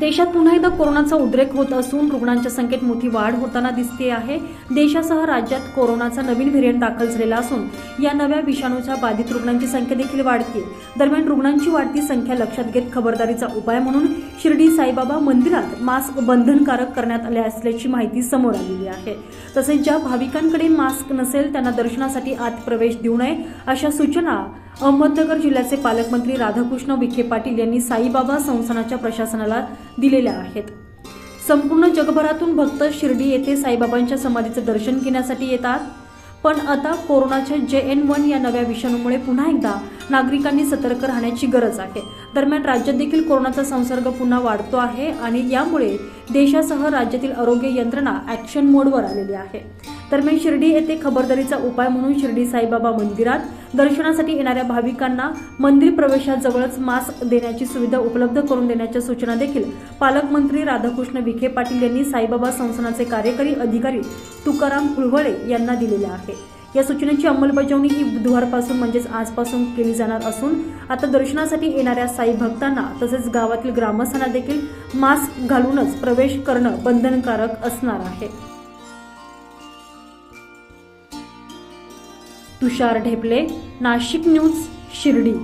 देशात पुन्हा एकदा कोरोनाचा उद्रेक होत असून रुग्णांच्या संख्येत मोठी वाढ होताना दिसते आहे. देशासह राज्यात कोरोनाचा नवीन व्हेरियंट दाखल झालेला असून या नव्या विषाणूच्या बाधित रुग्णांची संख्या देखील वाढते. दरम्यान रुग्णांची वाढती संख्या लक्षात घेत खबरदारीचा उपाय म्हणून शिर्डी साईबाबा मंदिरात मास्क बंधनकारक करण्यात आले असल्याची माहिती समोर आलेली आहे. तसेच ज्या भाविकांकडे मास्क नसेल त्यांना दर्शनासाठी आत प्रवेश देऊ नये अशा सूचना अहमदनगर जिल्ह्याचे पालकमंत्री राधाकृष्ण विखे पाटील यांनी साईबाबा संस्थानाच्या प्रशासनाला दिलेल्या आहेत. संपूर्ण जगभरातून भक्त शिर्डी येथे साईबाबांच्या समाधीचे दर्शन घेण्यासाठी येतात. पण आता कोरोनाच्या जे एन वन या नव्या विषाणूमुळे पुन्हा एकदा नागरिकांनी सतर्क राहण्याची गरज आहे. दरम्यान राज्यात देखील कोरोनाचा संसर्ग पुन्हा वाढतो आहे आणि यामुळे देशासह राज्यातील आरोग्य यंत्रणा ॲक्शन मोडवर आलेली आहे. दरम्यान शिर्डी येथे खबरदारीचा उपाय म्हणून शिर्डी साईबाबा मंदिरात दर्शनासाठी येणाऱ्या भाविकांना मंदिर प्रवेशाजवळच मास्क देण्याची सुविधा उपलब्ध करून देण्याच्या सूचना देखील पालकमंत्री राधाकृष्ण विखे पाटील यांनी साईबाबा संस्थानाचे कार्यकारी अधिकारी तुकाराम फुलवळे यांना दिलेल्या आहे. या सूचनेची अंमलबजावणी ही बुधवारपासून म्हणजेच आजपासून केली जाणार असून आता दर्शनासाठी येणाऱ्या साई भक्तांना तसेच गावातील ग्रामस्थांना देखील मास्क घालूनच प्रवेश करणं बंधनकारक असणार आहे. तुषार ढेपले नाशिक न्यूज शिर्डी.